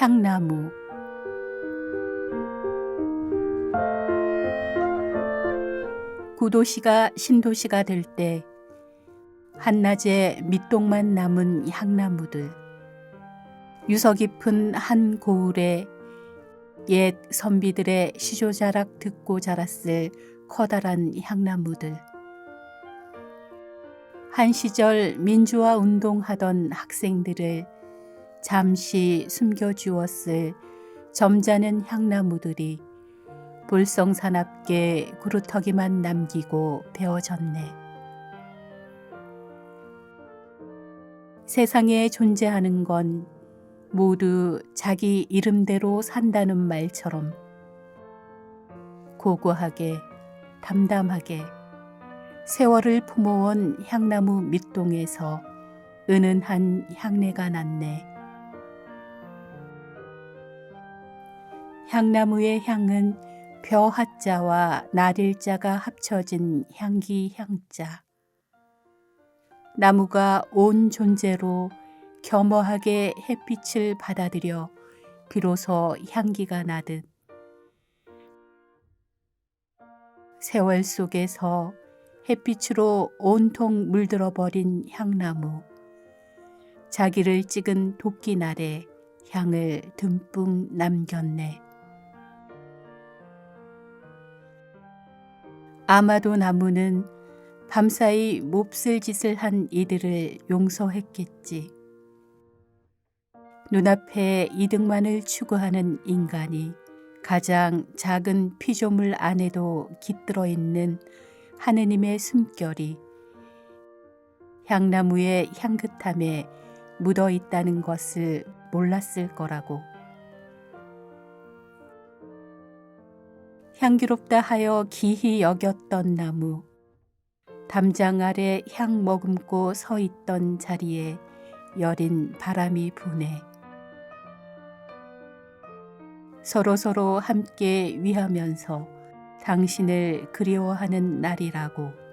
향나무. 구도시가 신도시가 될 때 한낮에 밑동만 남은 향나무들 유서 깊은 한 고을에 옛 선비들의 시조자락 듣고 자랐을 커다란 향나무들. 한 시절 민주화 운동하던 학생들을 잠시 숨겨주었을 점잖은 향나무들이 볼성사납게 구루터기만 남기고 베어졌네. 세상에 존재하는 건 모두 자기 이름대로 산다는 말처럼 고고하게 담담하게 세월을 품어온 향나무 밑동에서 은은한 향내가 났네. 향나무의 향은 벼 하자와 나릴자가 합쳐진 향기 향자. 나무가 온 존재로 겸허하게 햇빛을 받아들여 비로소 향기가 나듯 세월 속에서 햇빛으로 온통 물들어 버린 향나무. 자기를 찍은 도끼날에 향을 듬뿍 남겼네. 아마도 나무는 밤사이 몹쓸 짓을 한 이들을 용서했겠지. 눈앞에 이득만을 추구하는 인간이 가장 작은 피조물 안에도 깃들어 있는 하느님의 숨결이 향나무의 향긋함에 묻어 있다는 것을 몰랐을 거라고. 향기롭다 하여 기히 여겼던 나무, 담장 아래 향 머금고 서 있던 자리에 여린 바람이 부네. 서로서로 함께 위하면서 당신을 그리워하는 날이라고.